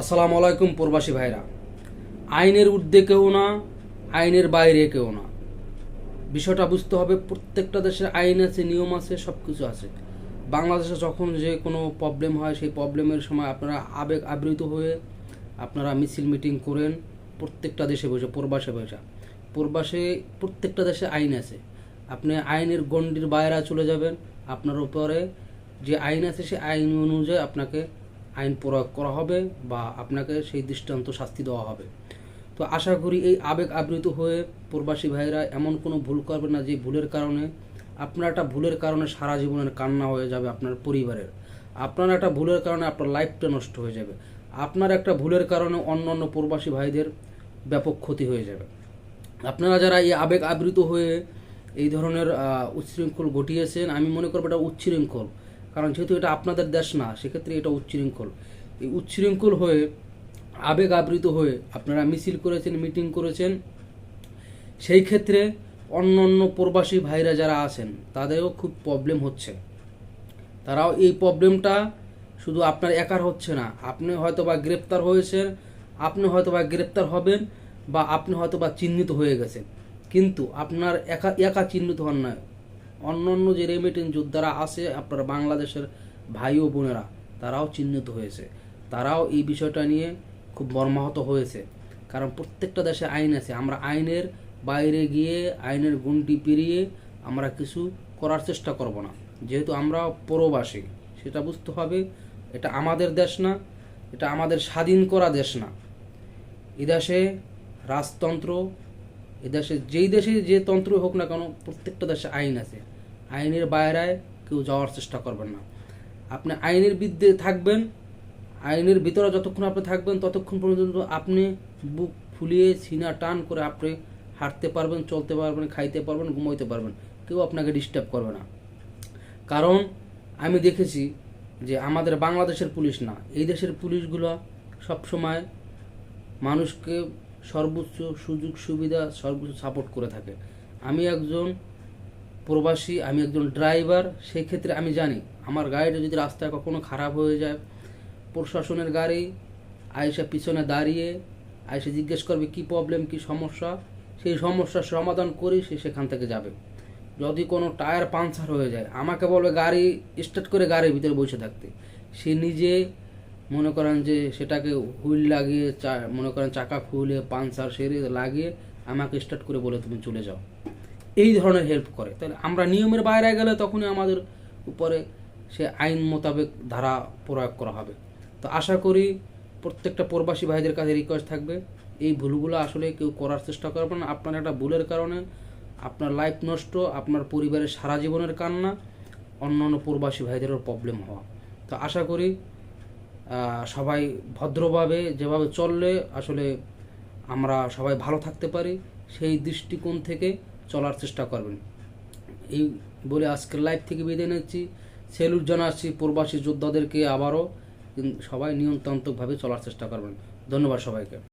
আসসালামু আলাইকুম প্রবাসী ভাইরা। আইনের ঊর্ধ্বে কেউ না, আইনের বাইরে কেউ না। বিষয়টা বুঝতে হবে, প্রত্যেকটা দেশের আইন আছে, নিয়ম আছে সব কিছু আছে। বাংলাদেশে যখন যে কোনো প্রবলেম হয়, সেই প্রবলেমের সময় আপনারা আবেগ আবৃত হয়ে আপনারা মিছিল মিটিং করেন, প্রত্যেকটা দেশে বসে, প্রবাসে বসে। প্রবাসে প্রত্যেকটা দেশে আইন আছে। আপনি আইনের গণ্ডির বাইরে চলে যাবেন, আপনার উপরে যে আইন আছে, সেই আইন অনুযায়ী আপনাকে আইন প্রয়োগ করা হবে বা আপনাকে সেই দৃষ্টান্ত শাস্তি দেওয়া হবে। তো আশা করি এই আবেগ আবৃত হয়ে প্রবাসী ভাইরা এমন কোনো ভুল করবে না যে ভুলের কারণে আপনার একটা ভুলের কারণে সারা জীবনের কান্না হয়ে যাবে আপনার পরিবারের। আপনার একটা ভুলের কারণে আপনার লাইফটা নষ্ট হয়ে যাবে। আপনার একটা ভুলের কারণে অন্য অন্য প্রবাসী ভাইদের ব্যাপক ক্ষতি হয়ে যাবে। আপনারা যারা এই আবেগ আবৃত হয়ে এই ধরনের উচ্ছৃঙ্খল ঘটিয়েছেন, আমি মনে করব এটা উচ্ছৃঙ্খল। কারণ যেহেতু এটা আপনাদের দেশ না, সেক্ষেত্রে এটা উচ্ছৃঙ্খল। এই উচ্ছৃঙ্খল হয়ে, আবেগ আবৃত হয়ে আপনারা মিছিল করেছেন, মিটিং করেছেন, সেই ক্ষেত্রে অন্য অন্য প্রবাসী ভাইরা যারা আছেন, তাদেরও খুব প্রবলেম হচ্ছে। তারাও এই প্রবলেমটা শুধু আপনার একার হচ্ছে না, আপনি হয়তো বা গ্রেপ্তার হয়েছেন, আপনি হয়তো বা গ্রেপ্তার হবেন বা আপনি হয়তো বা চিহ্নিত হয়ে গেছেন। কিন্তু আপনার একা একা চিহ্নিত হন না। অন্য অন্য যে রেমিটেন যোদ্ধারা আছে, আপনার বাংলাদেশের ভাই ও বোনেরা, তারাও চিহ্নিত হয়েছে। তারাও এই বিষয়টা নিয়ে খুব মর্মাহত হয়েছে। কারণ প্রত্যেকটা দেশে আইন আছে। আমরা আইনের বাইরে গিয়ে, আইনের গুণটি পেরিয়ে আমরা কিছু করার চেষ্টা করব না। যেহেতু আমরা পরবাসী, সেটা বুঝতে হবে, এটা আমাদের দেশ না, এটা আমাদের স্বাধীন করা দেশ না। এদেশে রাজতন্ত্র এদেশে যেই দেশে যে তন্ত্রই হোক না কেন, প্রত্যেকটা দেশে আইন আছে। আইনের বাইরে কেউ যাওয়ার চেষ্টা করবেন না। আপনি আইনের বিদ্যে থাকবেন, আইনের ভিতরে যতক্ষণ আপনি থাকবেন, ততক্ষণ পর্যন্ত আপনি বুক ফুলিয়ে সিনা টান করে আপনি হাঁটতে পারবেন, চলতে পারবেন, খাইতে পারবেন, ঘুমাইতে পারবেন। কেউ আপনাকে ডিস্টার্ব করবে না। কারণ আমি দেখেছি যে আমাদের বাংলাদেশের পুলিশ না, এই দেশের পুলিশগুলো সবসময় মানুষকে সর্বোচ্চ সুযোগ সুবিধা, সর্বোচ্চ সাপোর্ট করে থাকে। আমি একজন প্রবাসী, আমি একজন ড্রাইভার সেই ক্ষেত্রে আমি জানি আমার গাড়িটা যদি রাস্তায় কখনো খারাপ হয়ে যায়, প্রশাসনের গাড়ি আয়সা পিছনে দাঁড়িয়ে আয়সা জিজ্ঞেস করবে কি প্রবলেম কি সমস্যা? সেই সমস্যার সমাধান করে সে সেখান থেকে যাবে। যদি কোনো টায়ার পাংচার হয়ে যায়, আমাকে বলবে গাড়ি স্টার্ট করে গাড়ির ভিতরে বসে থাকতে। সে নিজে মনে করেন যে সেটাকে হুইল লাগিয়ে চা- মনে করেন চাকা খুলে পাংচার সেরে লাগিয়ে আমাকে স্টার্ট করে বলে তুমি চলে যাও। এই ধরনের হেল্প করে। তাহলে আমরা নিয়মের বাইরে গেলে তখনই আমাদের উপরে সে আইন মোতাবেক ধারা প্রয়োগ করা হবে। তো আশা করি প্রত্যেকটা প্রবাসী ভাইদের কাছে রিকোয়েস্ট থাকবে। এই ভুলগুলো আসলে কেউ করার চেষ্টা করবেন না। আপনার একটা ভুলের কারণে আপনার লাইফ নষ্ট, আপনার পরিবারের সারা জীবনের কান্না অন্য অন্য প্রবাসী ভাইদেরও প্রবলেম হওয়া। তো আশা করি সবাই ভদ্রভাবে যেভাবে চললে আসলে আমরা সবাই ভালো থাকতে পারি, সেই দৃষ্টিকোণ থেকে চলার চেষ্টা করবেন। এই বলে আজকের লাইভ থেকে বিদায় নিচ্ছি। সেলুট জানাচ্ছি, প্রবাসী যোদ্ধাদেরকে আবারও। সবাই নিয়মতান্ত্রিকভাবে চলার চেষ্টা করবেন। ধন্যবাদ সবাইকে।